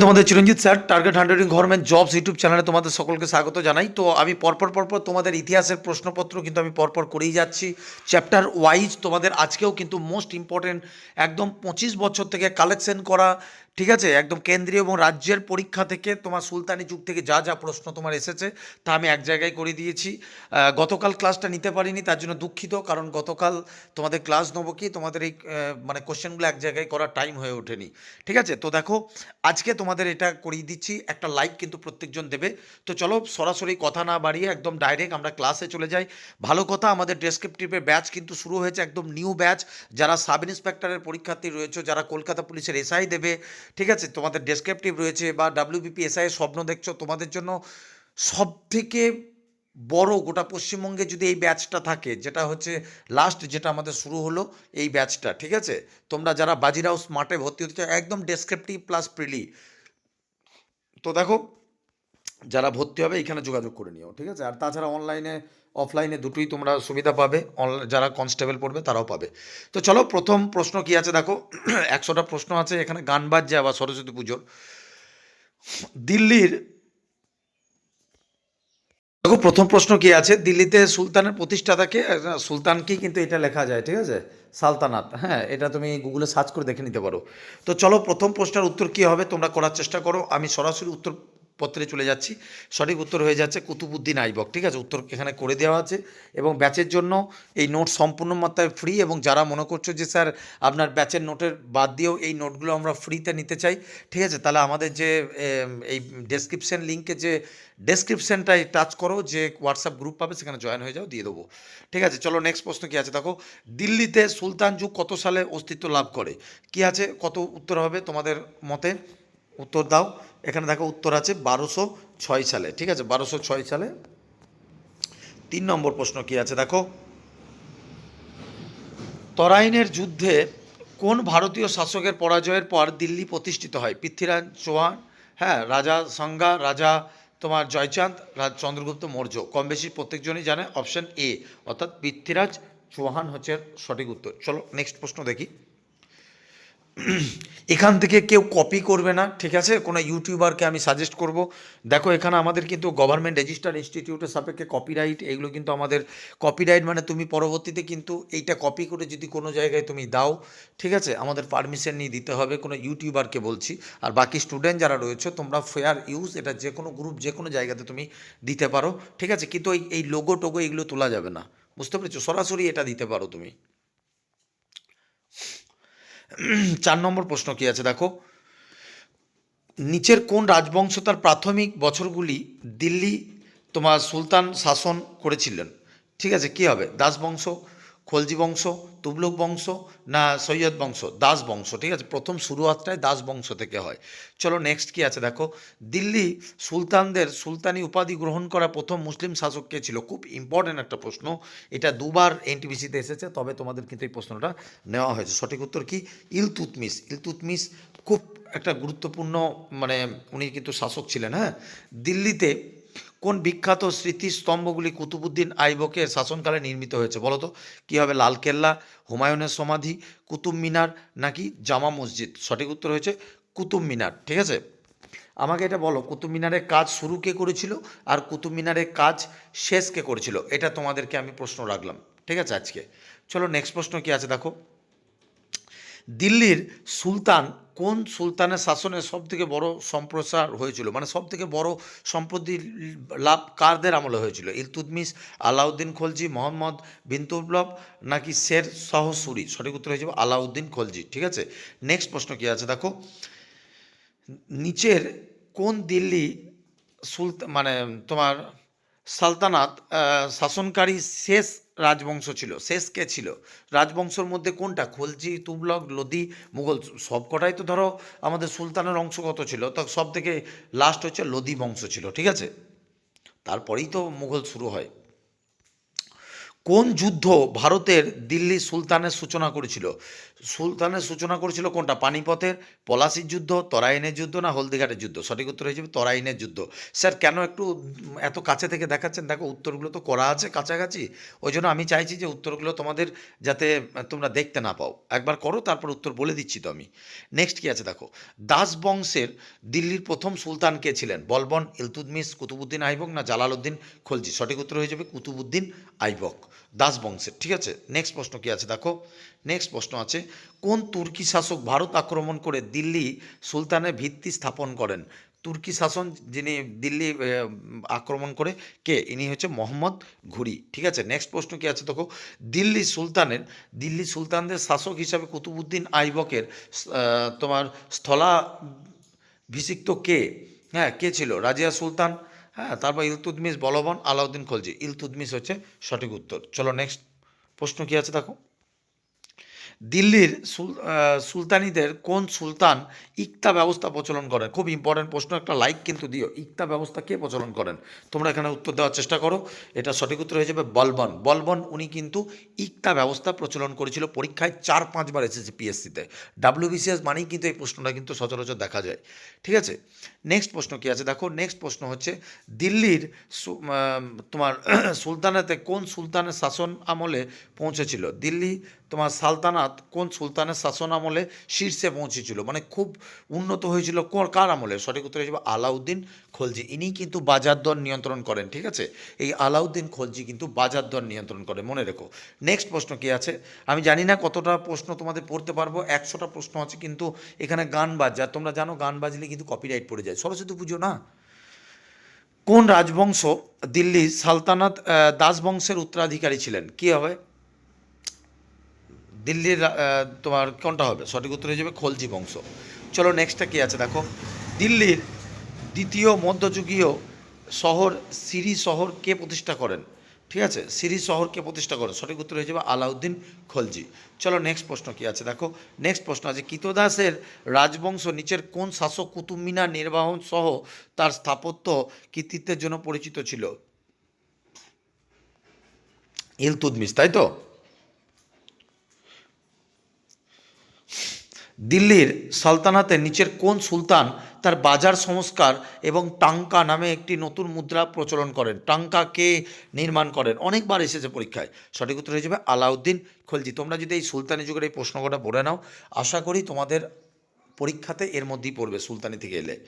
তোমাদের Chiranjit sir target hundred in government jobs YouTube চ্যানেলে তোমাদের সকলকে স্বাগত জানাই। তো আমি পরপর পরপর তোমাদের ইতিহাসের প্রশ্নপত্র কিন্তু আমি পরপর করেই যাচ্ছি। চ্যাপ্টার ওয়াইজ তোমাদের আজকেও কিন্তু মোস্ট ইম্পর্টেন্ট একদম পঁচিশ বছর থেকে কালেকশন করা ঠিক আছে? একদম কেন্দ্রীয় এবং রাজ্যের পরীক্ষা থেকে তোমার সুলতানি যুগ থেকে যা যা প্রশ্ন তোমার এসেছে, তা আমি এক জায়গায় করে দিয়েছি। গতকাল ক্লাসটা নিতে পারিনি, তার জন্য দুঃখিত, কারণ গতকাল তোমাদের ক্লাস নেব কি? তোমাদের এই মানে কোশ্চেনগুলো এক জায়গায় করার টাইম হয়ে ওঠেনি। ঠিক আছে? তো দেখো, আজকে তোমাদের এটা করিয়ে দিচ্ছি, একটা লাইক কিন্তু প্রত্যেকজন দেবে। তো চলো, সরাসরি কথা না বাড়িয়ে একদম ডাইরেক্ট আমরা ক্লাসে চলে যাই। ভালো কথা, আমাদের ডেসক্রিপটিভের ব্যাচ কিন্তু শুরু হয়েছে, একদম নিউ ব্যাচ যারা সাব ইন্সপেক্টরের পরীক্ষার্থী রয়েছে, যারা কলকাতা পুলিশের এসআই দেবে ঠিক আছে, তোমাদের ডেসক্রিপটিভ রয়েছে বা ডাব্লিউবিপি এসআই স্বপ্ন দেখছ, তোমাদের জন্য সব থেকে বড় গোটা পশ্চিমবঙ্গে যদি এই ব্যাচটা থাকে, যেটা হচ্ছে লাস্ট যেটা আমাদের শুরু হলো এই ব্যাচটা ঠিক আছে? তোমরা যারা বাজিরাও স্মার্টে ভর্তি হতে চাও, একদম ডেসক্রিপটিভ প্লাস প্রিলি তো দেখো, যারা ভর্তি হবে, এখানে যোগাযোগ করে নিও, ঠিক আছে? আর তাছাড়া অনলাইনে অফলাইনে দুটোই তোমরা সুবিধা পাবে। যারা কনস্টেবল পড়বে তারাও পাবে। তো চলো, প্রথম প্রশ্ন কি আছে দেখো। একশোটা প্রশ্ন আছে, এখানে গান বাজছে আবার সরস্বতী পুজোর। দিল্লির দেখো, প্রথম প্রশ্ন কি আছে? দিল্লিতে সুলতানের প্রতিষ্ঠাতাকে সুলতানকেই কিন্তু এটা লেখা যায়, ঠিক আছে? সালতানাত হ্যাঁ এটা তুমি গুগলে সার্চ করে দেখে নিতে পারো। তো চলো, প্রথম প্রশ্নের উত্তর কি হবে? তোমরা করার চেষ্টা করো। আমি সরাসরি উত্তর পত্রে চলে যাচ্ছি। সঠিক উত্তর হয়ে যাচ্ছে কুতুবুদ্দিন আইবক, ঠিক আছে? উত্তর এখানে করে দেওয়া আছে এবং ব্যাচের জন্য এই নোট সম্পূর্ণ মাত্রায় ফ্রি এবং যারা মনে করছ যে, স্যার, আপনার ব্যাচের নোটের বাদ দিয়েও এই নোটগুলো আমরা ফ্রিতে নিতে চাই, ঠিক আছে? তাহলে আমাদের যে এই ডেসক্রিপশন লিঙ্কে যে ডেসক্রিপশনটাই টাচ করো, যে হোয়াটসঅ্যাপ গ্রুপ পাবে, সেখানে জয়েন হয়ে যাও, দিয়ে দেবো। ঠিক আছে? চলো নেক্সট প্রশ্ন কি আছে? দেখো, দিল্লিতে সুলতান যুগ কত সালে অস্তিত্ব লাভ করে? কি আছে? কত উত্তর হবে তোমাদের মতে? উত্তর দাও। এখানে দেখো উত্তর আছে বারোশো ছয় সালে, ঠিক আছে? বারোশো ছয় সালে। তিন নম্বর প্রশ্ন কি আছে? দেখো, তরাইনের যুদ্ধে কোন ভারতীয় শাসকের পরাজয়ের পর দিল্লি প্রতিষ্ঠিত হয়? পৃথ্বীরাজ চৌহান হ্যাঁ রাজা সাঙ্গা রাজা তোমার জয়চাঁদ, রাজ চন্দ্রগুপ্ত মৌর্য। কম বেশি প্রত্যেকজনই জানে, অপশন এ। অর্থাৎ পৃথ্বীরাজ চৌহান হচ্ছে সঠিক উত্তর। চলো নেক্সট প্রশ্ন দেখি। এখান থেকে কেউ কপি করবে না, ঠিক আছে? কোনো ইউটিউবারকে আমি সাজেস্ট করব। দেখো, এখানে আমাদের কিন্তু গভর্নমেন্ট রেজিস্টার্ড ইনস্টিটিউটের সাপেক্ষে কপিরাইট এগুলো কিন্তু আমাদের কপিরাইট মানে তুমি পরবর্তীতে কিন্তু এইটা কপি করে যদি কোনো জায়গায় তুমি দাও, ঠিক আছে? আমাদের পারমিশন নিয়ে দিতে হবে, কোনো ইউটিউবারকে বলছি। আর বাকি স্টুডেন্ট যারা রয়েছে, তোমরা ফেয়ার ইউজ এটা যে কোনো গ্রুপ যে কোনো জায়গাতে তুমি দিতে পারো, ঠিক আছে? কিন্তু এই লোগো টোগো এগুলো তোলা যাবে না। বুঝতে পেরেছ? সরাসরি এটা দিতে পারো তুমি। চার নম্বর প্রশ্ন কি আছে? দেখো, নিচের কোন রাজবংশ তার প্রাথমিক বছরগুলি দিল্লি তোমার সুলতান শাসন করেছিলেন? ঠিক আছে, কি হবে? দাস বংশ খলজি বংশ তুবলুক বংশ না সৈয়দ বংশ, দাস বংশ, ঠিক আছে? প্রথম শুরুয়াতটাই দাস বংশ থেকে হয়। চলো নেক্সট কি আছে দেখো? দিল্লি সুলতানদের, সুলতানি উপাধি গ্রহণ করা প্রথম মুসলিম শাসক কে ছিল? খুব ইম্পর্ট্যান্ট একটা প্রশ্ন। এটা দুবার এনটিপিসিতে এসেছে, তবে তোমাদের কিন্তু এই প্রশ্নটা নেওয়া হয়েছে। সঠিক উত্তর কি? ইলতুতমিস ইলতুতমিস খুব একটা গুরুত্বপূর্ণ মানে উনি কিন্তু শাসক ছিলেন হ্যাঁ? দিল্লিতে কোন বিখ্যাত স্মৃতিস্তম্ভগুলি কুতুবুদ্দিন আইবকের শাসনকালে নির্মিত হয়েছে বলো তো? কী হবে লালকেল্লা হুমায়ুনের সমাধি, কুতুব মিনার নাকি জামা মসজিদ? সঠিক উত্তর হয়েছে কুতুব মিনার, ঠিক আছে? আমাকে এটা বলো, কুতুব মিনারের কাজ শুরু কে করেছিল আর কুতুব মিনারের কাজ শেষ কে করেছিল? এটা তোমাদেরকে আমি প্রশ্ন রাখলাম, ঠিক আছে আজকে? চলো নেক্সট প্রশ্ন কি আছে দেখো? দিল্লির সুলতান কোন সুলতানের শাসনে সব থেকে বড় সম্প্রসার হয়েছিল? মানে সব থেকে বড় সম্পত্তি লাভ কারদের আমলে হয়েছিল? ইলতুতমিস আলাউদ্দিন খলজি, মোহাম্মদ বিন তুবলব নাকি শের শাহ সুরি? সঠিক উত্তর হয়ে যাবে আলাউদ্দিন খলজি। ঠিক আছে? নেক্সট প্রশ্ন কি আছে? দেখো, নিচের কোন দিল্লি সুলতান মানে তোমার সালতানাত শাসনকারী শেষ রাজবংশ ছিল, শেষ কে ছিল? রাজবংশের মধ্যে কোনটা? খলজি তুবলক লোদি, মুঘল, সব কটাই তো ধরো আমাদের সুলতানের অংশগত ছিল, তো সব থেকে লাস্ট হচ্ছে লোদি বংশ ছিল, ঠিক আছে? তারপরেই তো মুঘল শুরু হয়। কোন যুদ্ধ ভারতের দিল্লি সুলতানের সূচনা করেছিল? সুলতানের সূচনা করেছিল কোনটা? পানিপথের, পলাশির যুদ্ধ, তরাইনের যুদ্ধ না হলদিঘাটের যুদ্ধ? সঠিক উত্তর হয়ে যাবে তরাইনের যুদ্ধ। স্যার, কেন একটু এত কাছে থেকে দেখাচ্ছেন? দেখো, উত্তরগুলো তো করা আছে কাছাকাছি। ওই জন্য আমি চাইছি যে উত্তরগুলো তোমাদের যাতে তোমরা দেখতে না পাও। একবার করো, তারপর উত্তর বলে দিচ্ছি তো আমি। নেক্সট কি আছে দেখো? দাস বংশের দিল্লির প্রথম সুলতান কে ছিলেন? বলবন ইলতুদমিস কুতুবুদ্দিন আইবক না জালালউদ্দিন খলজি? সঠিক উত্তর হয়ে যাবে কুতুবুদ্দিন আইবক। দাস বংশের ঠিক আছে? নেক্সট প্রশ্ন কি আছে দেখো? নেক্সট প্রশ্ন আছে, কোন তুর্কি শাসক ভারত আক্রমণ করে দিল্লি সুলতানের ভিত্তি স্থাপন করেন? তুর্কি শাসন যিনি দিল্লি আক্রমণ করে, কে? ইনি হচ্ছে মোহাম্মদ ঘুরি, ঠিক আছে? নেক্সট প্রশ্ন কি আছে দেখো? দিল্লি সুলতানের, দিল্লি সুলতানদের শাসক হিসাবে কুতুবুদ্দিন আইবকের তোমার স্থলাভিষিক্ত কে? হ্যাঁ কে ছিল? রাজিয়া সুলতান হ্যাঁ তারপর ইলতুদমিস বলবন আলাউদ্দিন খলজি। ইলতুদমিস হচ্ছে সঠিক উত্তর। চলো নেক্সট প্রশ্ন কি আছে দেখো? দিল্লির সুলতানিদের কোন সুলতান ইকতা ব্যবস্থা প্রচলন করেন খুব ইম্পর্টেন্ট প্রশ্ন, একটা লাইক কিন্তু দিও। ইকতা ব্যবস্থা কে প্রচলন করেন? তোমরা এখানে উত্তর দেওয়ার চেষ্টা করো। এটা সঠিক উত্তর হয়ে যাবে বলবন। বলবন উনি কিন্তু ইকতা ব্যবস্থা প্রচলন করেছিল পরীক্ষায় চার, পাঁচবার এসেছে পিএসসিতে ডাব্লিউবিসিএস মানেই কিন্তু এই প্রশ্নটা কিন্তু সচরাচর দেখা যায়। ঠিক আছে? নেক্সট প্রশ্ন কি আছে? দেখো নেক্সট প্রশ্ন হচ্ছে, দিল্লির তোমার সুলতানাতে কোন সুলতানের শাসন আমলে পৌঁছেছিল? দিল্লি তোমার সালতানাত কোন সুলতানের শাসন আমলে শীর্ষে পৌঁছেছিল? মানে খুব উন্নত হয়েছিল কার আমলে? সঠিক উত্তর হিসেবে আলাউদ্দিন খলজি। ইনি কিন্তু বাজার দর নিয়ন্ত্রণ করেন ঠিক আছে? এই আলাউদ্দিন খলজি কিন্তু বাজার দর নিয়ন্ত্রণ করে মনে রেখো। নেক্সট প্রশ্ন কি আছে? আমি জানি না কতটা প্রশ্ন তোমাদের পড়তে পারব একশোটা প্রশ্ন আছে কিন্তু এখানে গান বাজে। তোমরা জানো গান বাজলে কিন্তু কপিরাইট পড়ে যায়। সরস্বতী পুজো না? কোন রাজবংশ দিল্লি সালতানাত আহ, দাস বংশের উত্তরাধিকারী ছিলেন? কি হবে? দিল্লির তোমার কোনটা হবে? সঠিক উত্তর হয়ে যাবে খলজি বংশ। চলো নেক্সটটা কি আছে দেখো। দিল্লির দ্বিতীয় মধ্যযুগীয় শহর সিরি শহর কে প্রতিষ্ঠা করেন? ঠিক আছে? সিরি শহর কে প্রতিষ্ঠা করেন? সঠিক উত্তর হয়ে যাবে আলাউদ্দিন খলজি। চলো নেক্সট প্রশ্ন কি আছে দেখো। নেক্সট প্রশ্ন আছে কিতদাসের রাজবংশ নিচের কোন শাসক কুতুব মিনার নির্বাহন সহ তার স্থাপত্য কৃতিত্বের জন্য পরিচিত ছিল? ইলতুদমিস তাই তো? দিল্লির সালতানাতের নিচের কোন সুলতান তার বাজার সংস্কার এবং টাঙ্কা নামে একটি নতুন মুদ্রা প্রচলন করেন? টাঙ্কা কে নির্মাণ করেন? অনেকবার এসেছে পরীক্ষায়। সঠিক উত্তর হয়ে যাবে আলাউদ্দিন খলজি। তোমরা যদি এই সুলতানি যুগের এই প্রশ্ন কটা পড়ে নাও, আশা করি তোমাদের পরীক্ষাতে এর মধ্যেই পড়বে সুলতানি থেকে এলে।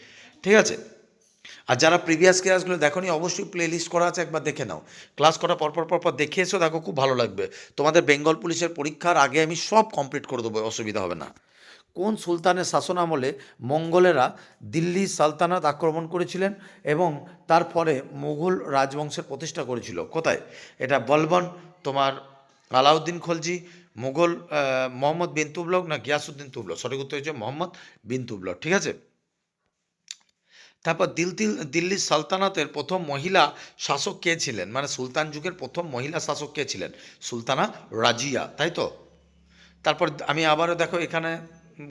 ঠিক আছে? আর যারা প্রিভিয়াস ক্লাসগুলো দেখোনি, অবশ্যই প্লে লিস্ট করা আছে, একবার দেখে নাও। ক্লাস করা পরপর পরপর দেখে এসো, দেখো, খুব ভালো লাগবে। তোমাদের বেঙ্গল পুলিশের পরীক্ষার আগে আমি সব কমপ্লিট করে দেবো, অসুবিধা হবে না। কোন সুলতানের শাসন আমলে মঙ্গলেরা দিল্লি সালতানাত আক্রমণ করেছিলেন এবং তারপরে মুঘল রাজবংশের প্রতিষ্ঠা করেছিল? কোথায়? এটা বলবন, তোমার আলাউদ্দিন খলজি, মুঘল মোহাম্মদ বিন তুবলক না গিয়াসুদ্দিন তুবলক সঠিক উত্তর হচ্ছে মোহাম্মদ বিন তুবলক ঠিক আছে? তারপর দিল দিল্লির সালতানাতের প্রথম মহিলা শাসক কে ছিলেন? মানে সুলতান যুগের প্রথম মহিলা শাসক কে ছিলেন? সুলতানা রাজিয়া, তাই তো? তারপর আমি আবারও দেখো এখানে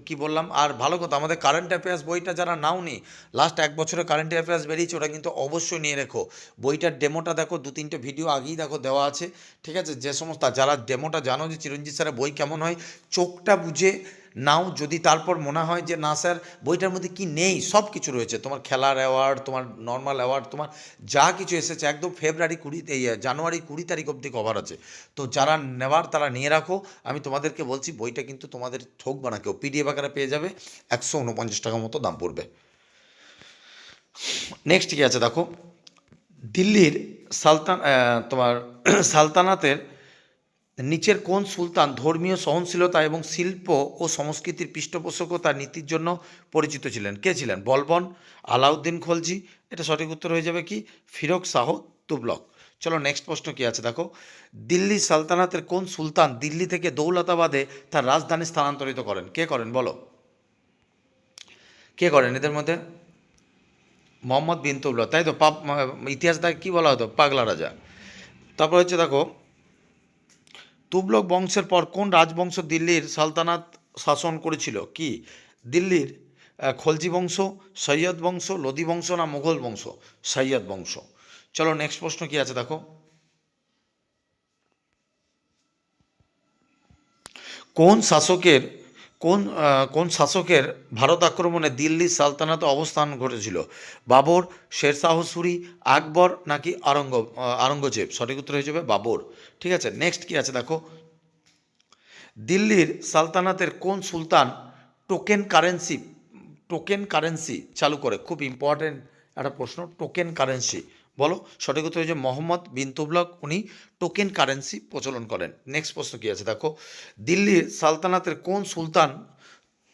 কি বললাম? আর ভালো কথা, আমাদের কারেন্ট অ্যাফেয়ার্স বইটা যারা নাও নি লাস্ট এক বছরে কারেন্ট অ্যাফেয়ার্স বেরিয়েছে, ওটা কিন্তু অবশ্যই নিয়ে রেখো। বইটার ডেমোটা দেখো, দু তিনটে ভিডিও আগেই দেখো দেওয়া আছে, ঠিক আছে? যে সমস্ত, যারা ডেমোটা জানো যে চিরঞ্জিত স্যারের বই কেমন হয়, চোখটা বুঝে নাও যদি তারপর মনে হয় যে, না স্যার, বইটার মধ্যে কি নেই? সব কিছু রয়েছে। তোমার খেলার অ্যাওয়ার্ড তোমার নর্মাল অ্যাওয়ার্ড তোমার যা কিছু এসেছে, একদম ফেব্রুয়ারি কুড়ি, এই জানুয়ারি কুড়ি তারিখ অবধি কভার আছে। তো যারা নেওয়ার তারা নিয়ে রাখো। আমি তোমাদেরকে বলছি, বইটা কিন্তু তোমাদের ঠকবে না কেউ পিডিএফ আকারে পেয়ে যাবে। একশো উনপঞ্চাশ টাকা মতো দাম পড়বে। নেক্সট কি আছে দেখো? দিল্লির সালতান তোমার সালতানাতের নিচের কোন সুলতান ধর্মীয় সহনশীলতা এবং শিল্প ও সংস্কৃতির পৃষ্ঠপোষকতার নীতির জন্য পরিচিত ছিলেন? কে ছিলেন? বলবন, আলাউদ্দিন খলজি। এটা সঠিক উত্তর হয়ে যাবে কি? ফিরোক শাহ তুবলক চলো নেক্সট প্রশ্ন কি আছে? দেখো, দিল্লি সালতানাতের কোন সুলতান দিল্লি থেকে দৌলতাবাদে তার রাজধানী স্থানান্তরিত করেন? কে করেন? বলো। কে করেন এদের মধ্যে? মোহাম্মদ বিন তুবলক তাই তো? পাপ ইতিহাস দেখ কী বলা হতো? পাগলা রাজা। তারপর হচ্ছে দেখো তুবলক বংশের পর কোন রাজবংশ দিল্লির সালতানাত শাসন করেছিল? কি? দিল্লির খলজি বংশ, সৈয়দ বংশ, লোদি বংশ না মুঘল বংশ? সৈয়দ বংশ। চলো নেক্সট প্রশ্ন কি আছে দেখো। কোন শাসকের কোন কোন শাসকের ভারত আক্রমণে দিল্লি সালতানাতে অবস্থান ঘটেছিল? বাবর, শেরশাহ, সুরি, আকবর নাকি আরঙ্গ আরঙ্গজেব? সঠিক উত্তর যাবে বাবর। ঠিক আছে নেক্সট কি আছে দেখো? দিল্লির সালতানাতের কোন সুলতান টোকেন কারেন্সি টোকেন কারেন্সি চালু করে? খুব ইম্পর্টেন্ট একটা প্রশ্ন, টোকেন কারেন্সি। বলো, সঠিক উত্তর হচ্ছে মোহাম্মদ বিন তুবলক উনি টোকেন কারেন্সি প্রচলন করেন। নেক্সট প্রশ্ন কী আছে? দেখো, দিল্লির সালতানাতের কোন সুলতান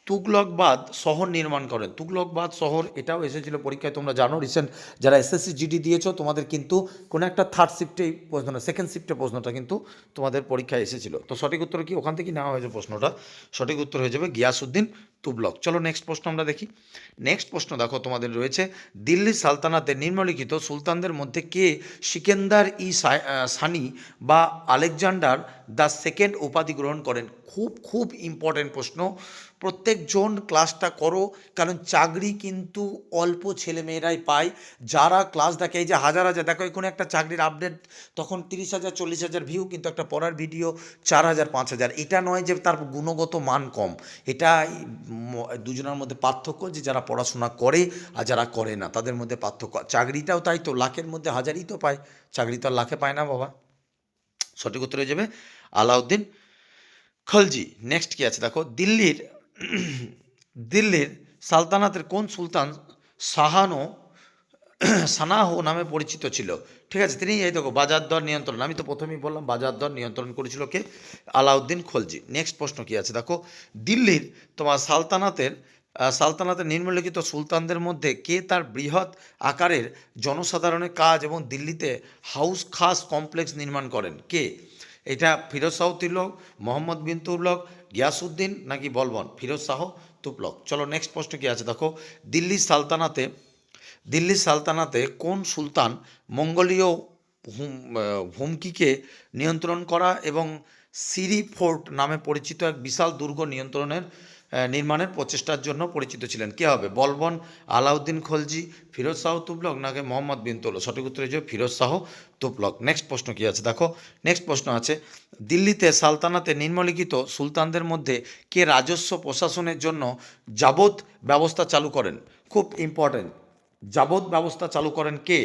তুগলকবাদ শহর নির্মাণ করেন তুগলকবাদ শহর এটাও এসেছিল পরীক্ষায়, তোমরা জানো রিসেন্ট যারা এসএসসি জিডি দিয়েছ, তোমাদের কিন্তু কোনো একটা থার্ড শিফটেই প্রশ্ন না সেকেন্ড শিফটে প্রশ্নটা কিন্তু তোমাদের পরীক্ষায় এসেছিল। তো সঠিক উত্তর কি? ওখান থেকে নেওয়া হয়েছে প্রশ্নটা। সঠিক উত্তর হয়ে যাবে গিয়াসুদ্দিন তুবলক চলো নেক্সট প্রশ্ন আমরা দেখি। নেক্সট প্রশ্ন দেখো, তোমাদের রয়েছে, দিল্লি সালতানাতে নিম্নলিখিত সুলতানদের মধ্যে কে সিকেন্দার ই সানি বা আলেকজান্ডার দ্য সেকেন্ড উপাধি গ্রহণ করেন? খুব খুব ইম্পর্টেন্ট প্রশ্ন। প্রত্যেকজন ক্লাসটা করো, কারণ চাকরি কিন্তু অল্প ছেলেমেয়েরাই পায়। যারা ক্লাস দেখে, এই যে হাজার হাজার, দেখো কোনো একটা চাকরির আপডেট তখন তিরিশ হাজার, চল্লিশ হাজার ভিউ কিন্তু একটা পড়ার ভিডিও চার হাজার, পাঁচ হাজার। এটা নয় যে তার গুণগত মান কম। এটা দুজনের মধ্যে পার্থক্য যে যারা পড়াশোনা করে আর যারা করে না, তাদের মধ্যে পার্থক্য। চাকরিটাও তাই তো, লাখের মধ্যে হাজারই তো পায়। চাকরি তো আর লাখে পায় না বাবা। সঠিক উত্তর হয়ে যাবে আলাউদ্দিন খলজি। নেক্সট কি আছে? দেখো, দিল্লির দিল্লির সালতানাতের কোন সুলতান শাহানো সানাহ নামে পরিচিত ছিল? ঠিক আছে, তিনি এই দেখো, বাজার দর নিয়ন্ত্রণ। আমি তো প্রথমেই বললাম, বাজার দর নিয়ন্ত্রণ করেছিল কে? আলাউদ্দিন খলজি। নেক্সট প্রশ্ন কি আছে? দেখো, দিল্লির তোমার সালতানাতের সালতানাতের নিম্নলিখিত সুলতানদের মধ্যে কে তার বৃহৎ আকারের জনসাধারণের কাজ এবং দিল্লিতে হাউস খাস কমপ্লেক্স নির্মাণ করেন? কে? এটা ফিরোজ শাহ তুলক, মোহাম্মদ বিন তুলক গিয়াসুদ্দিন নাকি বলবন? ফিরোজ শাহ তুপলক চলো নেক্সট প্রশ্ন কি আছে, দেখো। দিল্লি সালতানাতে দিল্লি সালতানাতে কোন সুলতান মঙ্গোলীয় হুম হুমকিকে নিয়ন্ত্রণ করা এবং সিরি ফোর্ট নামে পরিচিত এক বিশাল দুর্গ নিয়ন্ত্রণের নির্মাণের প্রচেষ্টার জন্য পরিচিত ছিলেন। কে হবে? বলবন, আলাউদ্দিন খলজি, ফিরোজ শাহ তুবলক নাকি মোহাম্মদ বিন তোলো সঠিক উত্তর হচ্ছে ফিরোজ শাহ তুবলক নেক্সট প্রশ্ন কি আছে? দেখো নেক্সট প্রশ্ন আছে, দিল্লিতে সালতানাতে নিম্নলিখিত সুলতানদের মধ্যে কে রাজস্ব প্রশাসনের জন্য যাবত ব্যবস্থা চালু করেন? খুব ইম্পর্ট্যান্ট যাবত ব্যবস্থা চালু করেন কে?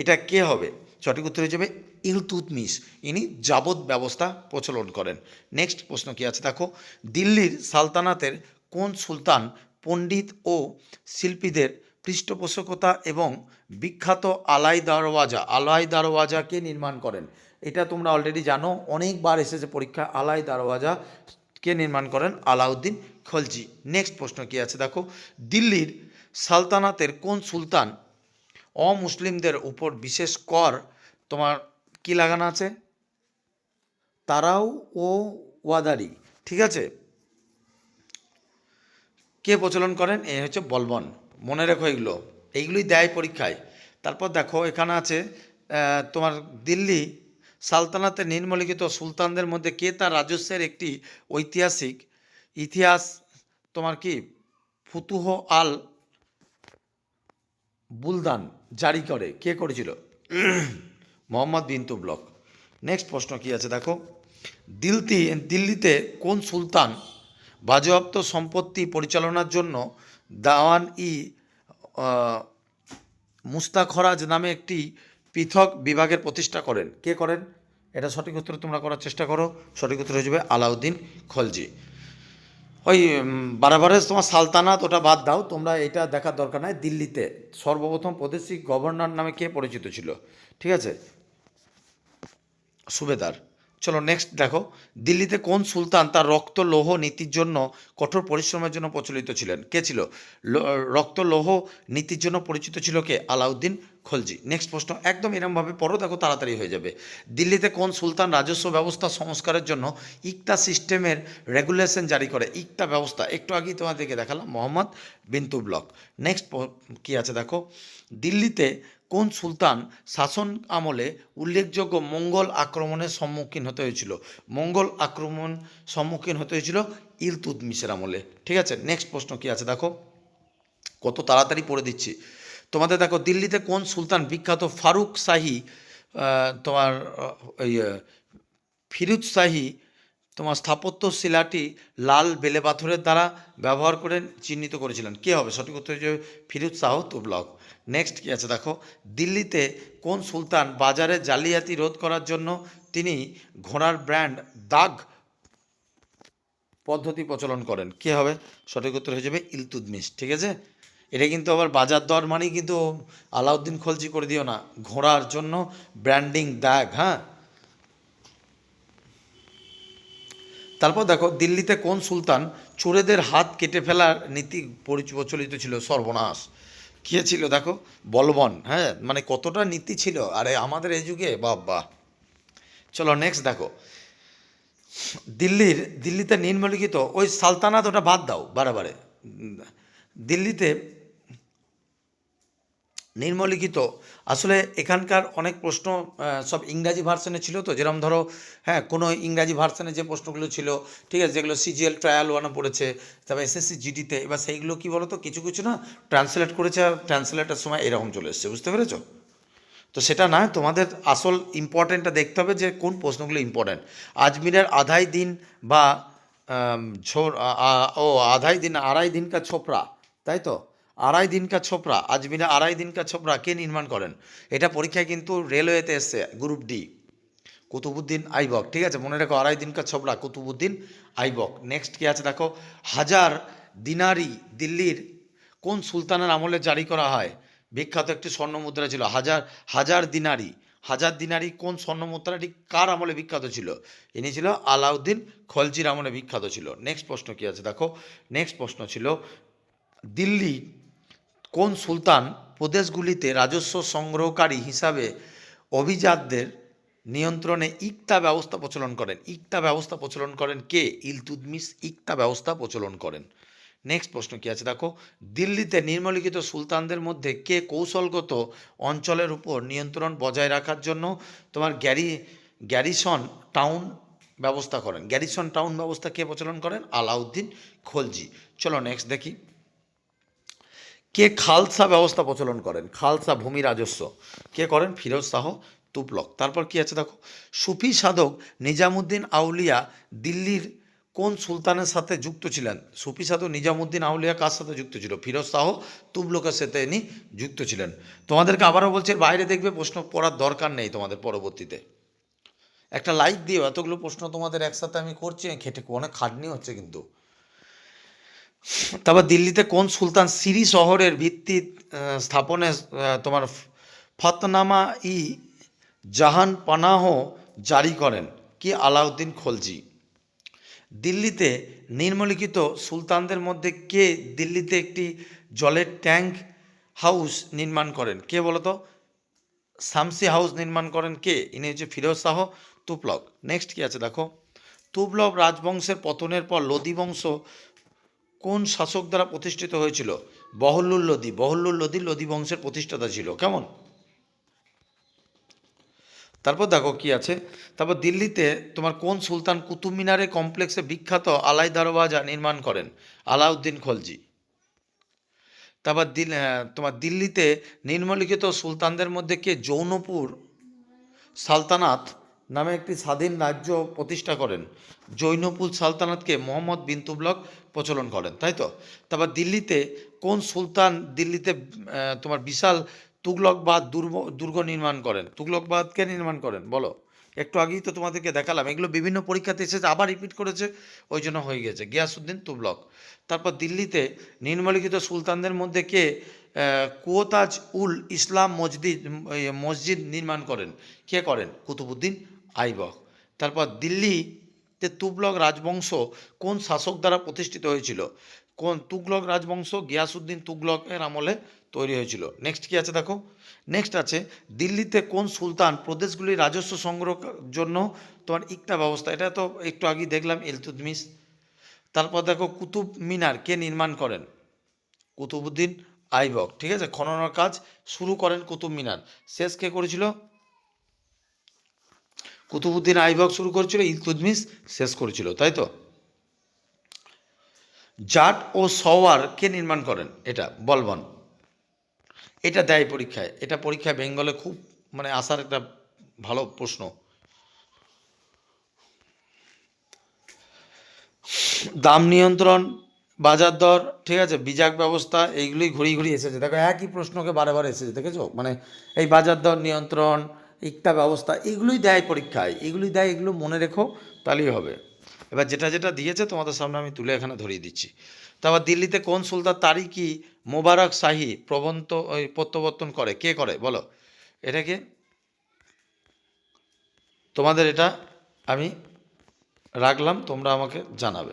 এটা কে হবে? সঠিক উত্তর হয়ে যাবে ইলতুতমিশ। ইনি যাবত ব্যবস্থা প্রচলন করেন। নেক্সট প্রশ্ন কি আছে? দেখো, দিল্লির সালতানাতের কোন সুলতান পণ্ডিত ও শিল্পীদের পৃষ্ঠপোষকতা এবং বিখ্যাত আলাই দারওয়াজা আলাই দারওয়াজাকে নির্মাণ করেন? এটা তোমরা অলরেডি জানো, অনেকবার এসেছে পরীক্ষা আলাই দারওয়াজা কে নির্মাণ করেন আলাউদ্দিন খলজি। নেক্সট প্রশ্ন কি আছে? দেখো, দিল্লির সালতানাতের কোন সুলতান অমুসলিমদের উপর বিশেষ কর, তোমার কি লাগানো আছে? তারাও ও ওয়াদারি, ঠিক আছে? কে প্রচলন করেন? এ হচ্ছে বলবন। মনে রেখো এগুলো। এইগুলোই দেয় পরীক্ষায়। তারপর দেখো, এখানে আছে তোমার দিল্লি সালতানাতে নিম্নলিখিত সুলতানদের মধ্যে কে তার রাজস্বের একটি ঐতিহাসিক ইতিহাস, তোমার কি? ফুতুহ আল বুলদান জারি করে। কে করেছিল? মোহাম্মদ বিন তুবলক নেক্সট প্রশ্ন কি আছে দেখো? দিল্লি দিল্লিতে কোন সুলতান বাজেয়াপ্ত সম্পত্তি পরিচালনার জন্য দাওয়ান ই মুস্তাখরাজ নামে একটি পৃথক বিভাগের প্রতিষ্ঠা করেন? কে করেন? এটা সঠিক উত্তর তোমরা করার চেষ্টা করো। সঠিক উত্তর হয়ে যাবে আলাউদ্দিন খলজি। ওই বারাবারে তোমার সালতানাত ওটা বাদ দাও, তোমরা এটা দেখার দরকার নাই, দিল্লিতে সর্বপ্রথম প্রাদেশিক গভর্নর নামে কে পরিচিত ছিল? ঠিক আছে? সুবেদার। চলো নেক্সট দেখো, দিল্লিতে কোন সুলতান তার রক্ত, লৌহ, নীতির জন্য কঠোর পরিশ্রমের জন্য প্রচলিত ছিলেন? কে ছিল? রক্ত, লৌহ, নীতির জন্য পরিচিত ছিল কে? আলাউদ্দিন খলজি। নেক্সট প্রশ্ন, একদম এরমভাবে পড়ো, দেখো তাড়াতাড়ি হয়ে যাবে। দিল্লিতে কোন সুলতান রাজস্ব ব্যবস্থা সংস্কারের জন্য ইকতা সিস্টেমের রেগুলেশন জারি করে? ইকতা ব্যবস্থা, একটু আগেই তোমাদেরকে দেখালাম, মোহাম্মদ বিন্তু ব্লক নেক্সট কি আছে দেখো? দিল্লিতে কোন সুলতান শাসন আমলে উল্লেখযোগ্য মঙ্গল আক্রমণের সম্মুখীন হতে হয়েছিল? মঙ্গল আক্রমণ সম্মুখীন হতে হয়েছিল ইলতুতমিশের আমলে। ঠিক আছে? নেক্সট প্রশ্ন কি আছে? দেখো। কত তাড়াতাড়ি পড়ে দিচ্ছি। তোমাদের দেখো, দিল্লিতে কোন সুলতান বিখ্যাত ফারুক শাহী তোমার ওই ফিরুজ শাহী, তোমার স্থাপত্য শিলাটি লাল বেলে পাথরের দ্বারা ব্যবহার করে চিহ্নিত করেছিলেন? কে হবে? সঠিক উত্তর হচ্ছে ফিরুজ শাহ তুবলক নেক্সট কি আছে দেখো? দিল্লিতে কোন সুলতান বাজারে জালিয়াতি রোধ করার জন্য তিনি ঘোড়ার ব্র্যান্ড দাগ পদ্ধতি প্রচলন করেন? কে হবে? সঠিক উত্তর হয়ে যাবে ইলতুদমিস ঠিক আছে? এটা কিন্তু আবার বাজার দর মানেই কিন্তু আলাউদ্দিন খলজি করে দিও না, ঘোড়ার জন্য ব্র্যান্ডিং দাগ হ্যাঁ? তারপর দেখো, দিল্লিতে কোন সুলতান চোরেদের হাত কেটে ফেলার নীতি পরিচ- প্রচলিত ছিল? সর্বনাশ। কে ছিল দেখো? বলবন হ্যাঁ? মানে কতটা নীতি ছিল? আরে আমাদের এই যুগে, বাবা। চলো নেক্সট দেখো। দিল্লির, দিল্লিতে নিম্নলিখিত ওই সালতানাত ওটা বাদ দাও, বারে বারে। দিল্লিতে নিম্নলিখিত। আসলে এখানকার অনেক প্রশ্ন সব ইংরাজি ভার্সনে ছিল তো যেরকম ধরো হ্যাঁ কোনো ইংরাজি ভার্সনে যে প্রশ্নগুলো ছিল, ঠিক আছে, যেগুলো সিজিএল ট্রায়াল ওয়ানে পড়েছে, তারপর এসএসসি জিডিতে এবার সেইগুলো কী বলো তো কিছু কিছু না ট্রান্সলেট করেছে, আর ট্রান্সলেটের সময় এরকম চলে এসছে, বুঝতে পেরেছ? তো সেটা না, তোমাদের আসল ইম্পর্টেন্টটা দেখতে হবে যে কোন প্রশ্নগুলো ইম্পর্টেন্ট আজমিরের আধাই দিন বা আ- ও, আধাই দিন, আড়াই দিন কা ছোপড়া তাই তো? আড়াই দিন কা ছোপড়া আজমিরে আড়াই দিন কা ছোপড়া কে নির্মাণ করেন? এটা পরীক্ষায় কিন্তু রেলওয়েতে এসছে, গ্রুপ ডি। কুতুবুদ্দিন আইবক, ঠিক আছে? মনে রাখো আড়াই দিন কা ছোপড়া কুতুবুদ্দিন আইবক। নেক্সট কি আছে? দেখো, হাজার দিনারি দিল্লির কোন সুলতানের আমলে জারি করা হয়? বিখ্যাত একটি স্বর্ণ মুদ্রা ছিল, হাজার হাজার দিনারি। হাজার দিনারি কোন স্বর্ণ মুদ্রাটি কার আমলে বিখ্যাত ছিল? ইনি ছিল আলাউদ্দিন খলজির আমলে বিখ্যাত ছিল। নেক্সট প্রশ্ন কি আছে? দেখো নেক্সট প্রশ্ন ছিল, দিল্লি কোন সুলতান প্রদেশগুলিতে রাজস্ব সংগ্রহকারী হিসাবে অভিজাতদের নিয়ন্ত্রণে ইকতা ব্যবস্থা প্রচলন করেন? ইকতা ব্যবস্থা প্রচলন করেন কে? ইলতুদমিস ইকতা ব্যবস্থা প্রচলন করেন। নেক্সট প্রশ্ন কি আছে? দেখো, দিল্লিতে নিম্নলিখিত সুলতানদের মধ্যে কে কৌশলগত অঞ্চলের উপর নিয়ন্ত্রণ বজায় রাখার জন্য তোমার গ্যারি, গ্যারিসন টাউন ব্যবস্থা করেন? গ্যারিসন টাউন ব্যবস্থা কে প্রচলন করেন? আলাউদ্দিন খলজি। চলো নেক্সট দেখি। কে খালসা ব্যবস্থা প্রচলন করেন? খালসা ভূমি রাজস্ব। কে করেন? ফিরোজ শাহ, তুপলক। তারপর কি আছে দেখো? সুফি সাধক নিজামুদ্দিন আউলিয়া দিল্লির কোন সুলতানের সাথে যুক্ত ছিলেন? সুফি সাধক নিজামুদ্দিন আউলিয়া কার সাথে যুক্ত ছিল? ফিরোজ শাহ তুবলকের সাথে ইনি যুক্ত ছিলেন। তোমাদেরকে আবারও বলছি বাইরে দেখবে প্রশ্ন পড়ার দরকার নেই তোমাদের পরবর্তীতে। একটা লাইক দিও, এতগুলো প্রশ্ন তোমাদের একসাথে আমি করছি, খেটে অনেক খাটনি হচ্ছে কিন্তু। তারপর দিল্লিতে কোন সুলতান সিরি শহরের ভিত্তি স্থাপনে তোমার ফতনামা ই জাহান পানাহ জারি করেন? কি আলাউদ্দিন খলজি? দিল্লিতে নিম্নলিখিত সুলতানদের মধ্যে কে দিল্লিতে একটি জলের ট্যাঙ্ক হাউস নির্মাণ করেন? কে বলতো? শামসি হাউস নির্মাণ করেন কে? ইনি হচ্ছে ফিরোজ শাহ, তুপলক। নেক্সট কি আছে দেখো? তুবলক রাজবংশের পতনের পর লোদি বংশ কোন শাসক দ্বারা প্রতিষ্ঠিত হয়েছিল? বহল্লুল লোদি বহল্লুল লোদি লোদি বংশের প্রতিষ্ঠাতা ছিল। কেমন? তারপর দেখো কি আছে। তারপর দিল্লিতে তোমার কোন সুলতান কুতুব মিনারে কমপ্লেক্সে বিখ্যাত আলাই দারওয়াজা নির্মাণ করেন? আলাউদ্দিন খলজি। তারপর দিল তোমার দিল্লিতে নিম্নলিখিত সুলতানদের মধ্যে কে? জৌনপুর সালতানাত। নামে একটি স্বাধীন রাজ্য প্রতিষ্ঠা করেন। জৈনপুর সালতানাতকে মোহাম্মদ বিন তুবলক প্রচলন করেন, তাই তো? তারপর দিল্লিতে কোন সুলতান দিল্লিতে তোমার বিশাল তুগলকবাদ দুর্গ দুর্গ নির্মাণ করেন? তুগলকবাদ কে নির্মাণ করেন, বলো। একটু আগেই তো তোমাদেরকে দেখালাম, এগুলো বিভিন্ন পরীক্ষাতে এসেছে, আবার রিপিট করেছে, ওই জন্য হয়ে গেছে। গিয়াসুদ্দিন তুবলক তারপর দিল্লিতে নিম্নলিখিত সুলতানদের মধ্যে কে? কুয়োতাজ উল ইসলাম মসজিদ মসজিদ নির্মাণ করেন। কে করেন? কুতুবুদ্দিন আইবক। তারপর দিল্লিতে তুবলক রাজবংশ কোন শাসক দ্বারা প্রতিষ্ঠিত হয়েছিল? কোন তুগলক রাজবংশ গিয়াসুদ্দিন তুগলকের আমলে তৈরি হয়েছিল? নেক্সট কি আছে দেখো? নেক্সট আছে, দিল্লিতে কোন সুলতান প্রদেশগুলির রাজস্ব সংগ্রহ জন্য তোমার ইকতা ব্যবস্থা? এটা তো একটু আগেই দেখলাম ইলতুদমিস তারপর দেখো, কুতুব মিনার কে নির্মাণ করেন? কুতুবুদ্দিন আইবক। ঠিক আছে, খননের কাজ শুরু করেন কুতুব মিনার। শেষ কে করেছিল? কুতুবুদ্দিন আইবক শুরু করেছিল ইলতুদমিস শেষ করেছিল, তাই তো? জাট ও সওয়ার কে নির্মাণ করেন? এটা বলবন এটা দেয় পরীক্ষায়। এটা পরীক্ষায় বেঙ্গলে খুব মানে আসার একটা ভালো প্রশ্ন। দাম নিয়ন্ত্রণ, বাজার দর, ঠিক আছে, বিজাক ব্যবস্থা, এইগুলোই ঘুরিয়ে ঘুরিয়ে এসেছে। দেখো, একই প্রশ্নকে বারে বারে এসেছে, দেখেছ? মানে এই বাজার দর নিয়ন্ত্রণ ইকটা ব্যবস্থা এগুলোই দেয় পরীক্ষায়। এগুলোই দেয়, এগুলো মনে রেখো, তাহলেই হবে। এবার যেটা যেটা দিয়েছে তোমাদের সামনে আমি তুলে এখানে ধরিয়ে দিচ্ছি। তারপর দিল্লিতে কোন সুলতান তারিকি মোবারক শাহী প্রবন্ত প্রত্যাবর্তন করে? কে করে? বলো। এটাকে তোমাদের এটা আমি রাখলাম, তোমরা আমাকে জানাবে।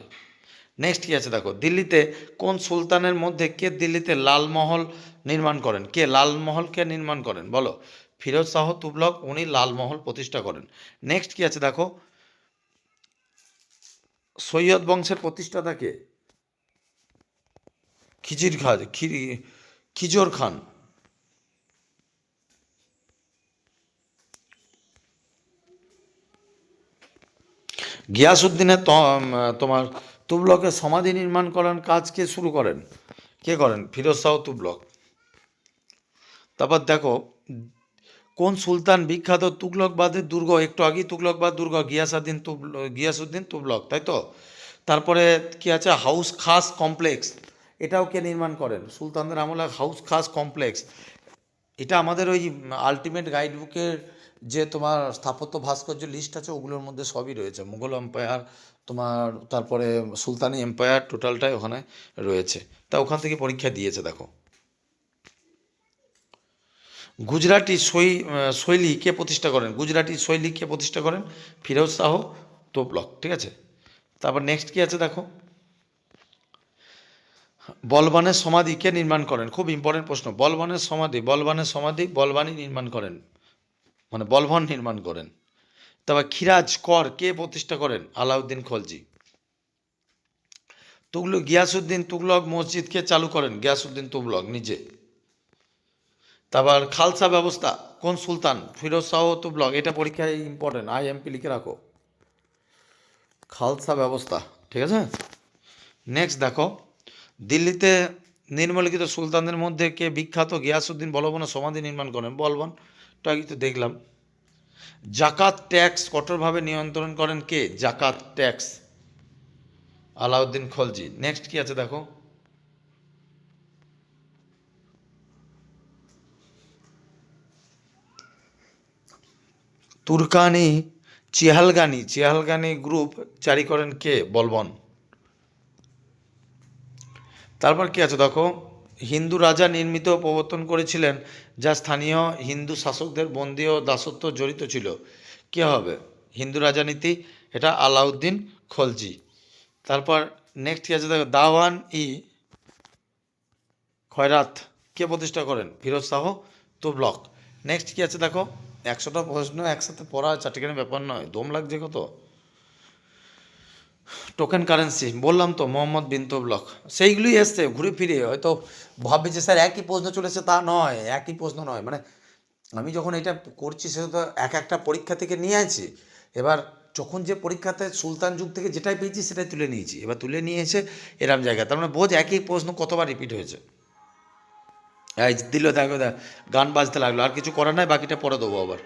নেক্সট কি আছে? দেখো, দিল্লিতে কোন সুলতানের মধ্যে কে দিল্লিতে লালমহল নির্মাণ করেন? কে লালমহল কে নির্মাণ করেন? বলো। ফিরোজ শাহ তুবলক, উনি লালমহল প্রতিষ্ঠা করেন। নেক্সট কি আছে দেখো? সৈয়দ বংশের প্রতিষ্ঠাতা কে? খিজির খান খিজর খান। গিয়াসুদ্দিনের তোমার তুবলকের সমাধি নির্মাণ করার কাজ কে শুরু করেন? কে করেন? ফিরোজ শাহ তুবলক। তারপর দেখো কোন সুলতান বিখ্যাত তুগলকবাদের দুর্গ? একটু আগেই তুগলকবাদ দুর্গ, গিয়াসুদ্দিন তুব গিয়াসুদ্দিন তুবলক তাই তো? তারপরে কি আছে? হাউস খাস কমপ্লেক্স, এটাও কে নির্মাণ করেন? সুলতানদের আমলে হাউস খাস কমপ্লেক্স। এটা আমাদের ওই আলটিমেট গাইড বুকের যে তোমার স্থাপত্য ভাস্কর্য লিস্ট আছে, ওগুলোর মধ্যে সবই রয়েছে। মুঘল এম্পায়ার, তোমার তারপরে সুলতানি এম্পায়ার টোটালটাই ওখানে রয়েছে। তা ওখান থেকে পরীক্ষা দিয়েছে, দেখো। গুজরাটি শৈ শৈলী কে প্রতিষ্ঠা করেন? গুজরাটি শৈলী কে প্রতিষ্ঠা করেন? ফিরোজ শাহ তোবলক ঠিক আছে? তারপর নেক্সট কি আছে দেখো? বলবানের সমাধি কে নির্মাণ করেন? খুব ইম্পর্টেন্ট প্রশ্ন। বলবানের সমাধি বলবানের সমাধি, বলবানই নির্মাণ করেন। মানে বলবান নির্মাণ করেন। তারপর খিরাজ কর কে প্রতিষ্ঠা করেন? আলাউদ্দিন খলজি। তুগলক, গিয়াসুদ্দিন তুগলক মসজিদ কে চালু করেন? গিয়াসুদ্দিন তুগলক, নিজে। তারপর খালসা ব্যবস্থা, কোন সুলতান? ফিরোজ শাহ তুগলক এটা পরীক্ষায় ইম্পর্টেন্ট আইএমপি লিখে রাখো। খালসা ব্যবস্থা, ঠিক আছে? নেক্সট দেখো, দিল্লিতে নির্মলিখিত সুলতানদের মধ্যে কে বিখ্যাত? গিয়াসুদ্দিন বলবনের সমাধি নির্মাণ করেন। বলবন তো আগে তো দেখলাম। জাকাত ট্যাক্স কঠোরভাবে নিয়ন্ত্রণ করেন কে? জাকাত ট্যাক্স। আলাউদ্দিন খলজি। নেক্সট কি আছে দেখো? তুর্কানি চিহালগানি চিহালগানি গ্রুপ জারি করেন কে? বলবন। তারপর কি আছে দেখো? হিন্দু রাজা নির্মিত প্রবর্তন করেছিলেন, যা স্থানীয় হিন্দু শাসকদের বন্দি ও দাসত্ব জড়িত ছিল। কে হবে? হিন্দু রাজনীতি, এটা আলাউদ্দিন খলজি। তারপর নেক্সট কি আছে দেখো? দাওয়ান ই খয়রাত। কে প্রতিষ্ঠা করেন? ফিরোজ শাহ তুবলক। নেক্সট কি আছে দেখো? একশোটা প্রশ্ন একসাথে পড়া চারটিখানি ব্যাপার নয়, দম লাগছে কত? টোকেন কারেন্সি বললাম তো, মোহাম্মদ বিন তুবলক সেইগুলোই এসছে, ঘুরে ফিরে, হয়তো ভাববে যে স্যার একই প্রশ্ন চলেছে তা নয়, একই প্রশ্ন নয়। মানে আমি যখন এটা করছি সেটা তো এক একটা পরীক্ষা থেকে নিয়ে আছি এবার যখন যে পরীক্ষাতে সুলতান যুগ থেকে যেটাই পেয়েছি, সেটাই তুলে নিয়েছি। এবার তুলে নিয়ে এসে এরম জায়গা, তার মানে বোঝ একই প্রশ্ন কতবার রিপিট হয়েছে? এই দিল দেখ গান বাজতে লাগল আর কিছু করার নাই বাকিটা পরে দেবো আবার।